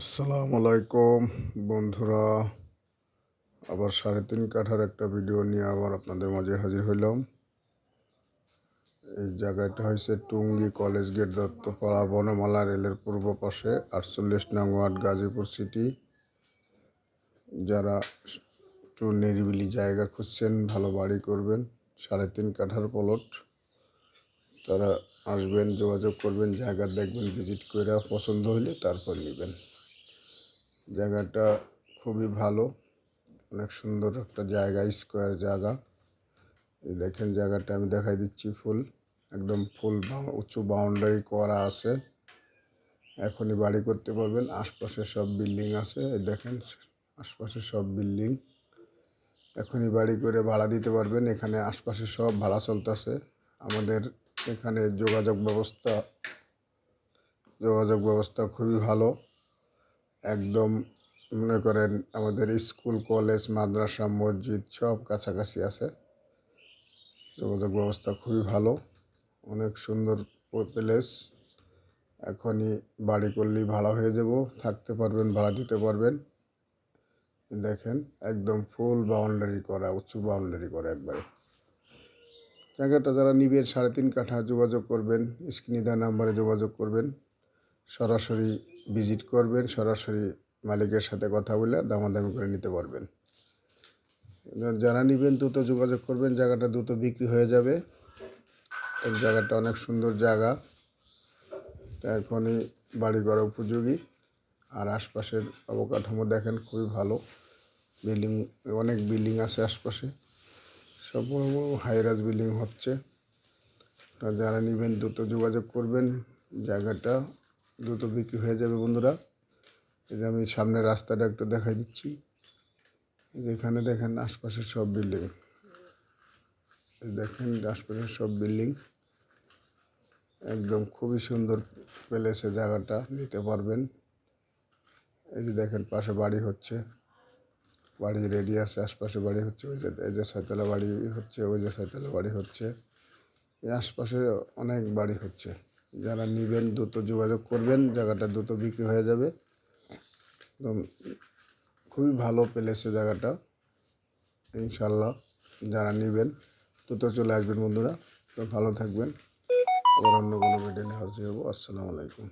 আসসালামু আলাইকুম। বন্ধুরা, আবার সাড়ে তিন কাঠার একটা ভিডিও নিয়ে আবার আপনাদের মাঝে হাজির হইলাম। এই জায়গাটা হয়েছে টুঙ্গি কলেজ গেট দত্তপাড়া বনমালা রেলের পূর্ব পাশে আটচল্লিশ নং ওয়ার্ড গাজীপুর সিটি। যারা একটু নিরিবিলি জায়গা খুঁজছেন, ভালো বাড়ি করবেন, সাড়ে তিন কাঠার পলট তারা আসবেন, যোগাযোগ করবেন, জায়গা দেখবেন ভিজিট করে পছন্দ হলে তারপর নেবেন। জায়গাটা খুবই ভালো। অনেক সুন্দর একটা জায়গা, স্কোয়ার জায়গা। এই দেখেন জায়গাটা, আমি দেখাই দিচ্ছি ফুল। একদম ফুল উঁচু বাউন্ডারি করা আছে। এখনই বাড়ি করতে পারবেন। আশপাশে সব বিল্ডিং আছে। এই দেখেন, আশপাশে সব বিল্ডিং এখনই বাড়ি করে ভাড়া দিতে পারবেন। এখানে আশপাশে সব ভাড়া চলতেছে। আমাদের এখানে যোগাযোগ ব্যবস্থা যোগাযোগ ব্যবস্থা খুবই ভালো। একদম মনে করেন আমাদের স্কুল, কলেজ, মাদ্রাসা, মসজিদ সব কাছাকাছি আছে। যোগাযোগ ব্যবস্থা খুবই ভালো, অনেক সুন্দর প্লেস। এখনই বাড়ি করলেই ভাড়া হয়ে যাব, থাকতে পারবেন, ভাড়া দিতে পারবেন। দেখেন একদম ফুল বাউন্ডারি করা, উঁচু বাউন্ডারি করা একবারে। জায়গাটা যারা নিবেন, সাড়ে তিন কাঠা যোগাযোগ করবেন, স্ক্রিনে নাম্বারে যোগাযোগ করবেন। সরাসরি ভিজিট করবেন, সরাসরি মালিকের সাথে কথা বলে দামাদামি করে নিতে পারবেন। যারা নেবেন দ্রুত যোগাযোগ করবেন, জায়গাটা দ্রুত বিক্রি হয়ে যাবে। এই জায়গাটা অনেক সুন্দর জায়গা। এখনই বাড়ি করা উপযোগী। আর আশপাশের অবকাঠামো দেখেন, খুবই ভালো। বিল্ডিং, অনেক বিল্ডিং আছে আশপাশে। সব হাইরাজ বিল্ডিং হচ্ছে। যারা নেবেন দ্রুত যোগাযোগ করবেন। জায়গাটা দ্রুত বিক্রি হয়ে যাবে, বন্ধুরা। যে আমি সামনের রাস্তাটা একটু দেখাই দিচ্ছি। যেখানে দেখেন আশপাশের সব বিল্ডিং। দেখেন আশপাশের সব বিল্ডিং। একদম খুবই সুন্দর প্লেসে জায়গাটা নিতে পারবেন। এই যে দেখেন পাশে বাড়ি হচ্ছে। বাড়ি রেডি আছে, আশপাশে বাড়ি হচ্ছে। ওই যে, এই যে ছয়তলা বাড়ি হচ্ছে, ওই যে ছয়তলা বাড়ি হচ্ছে। এই আশপাশে অনেক বাড়ি হচ্ছে। যারা নেবেন দ্রুত যোগাযোগ করবেন, জায়গাটা দ্রুত বিক্রি হয়ে যাবে। একদম খুবই ভালো প্লেসে জায়গাটা ইনশাল্লাহ যারা নেবেন দ্রুত চলে আসবেন বন্ধুরা। তো ভালো থাকবেন। আবার অন্য কোনো ভিডিও নিয়ে হাজির হব। আসসালামু আলাইকুম।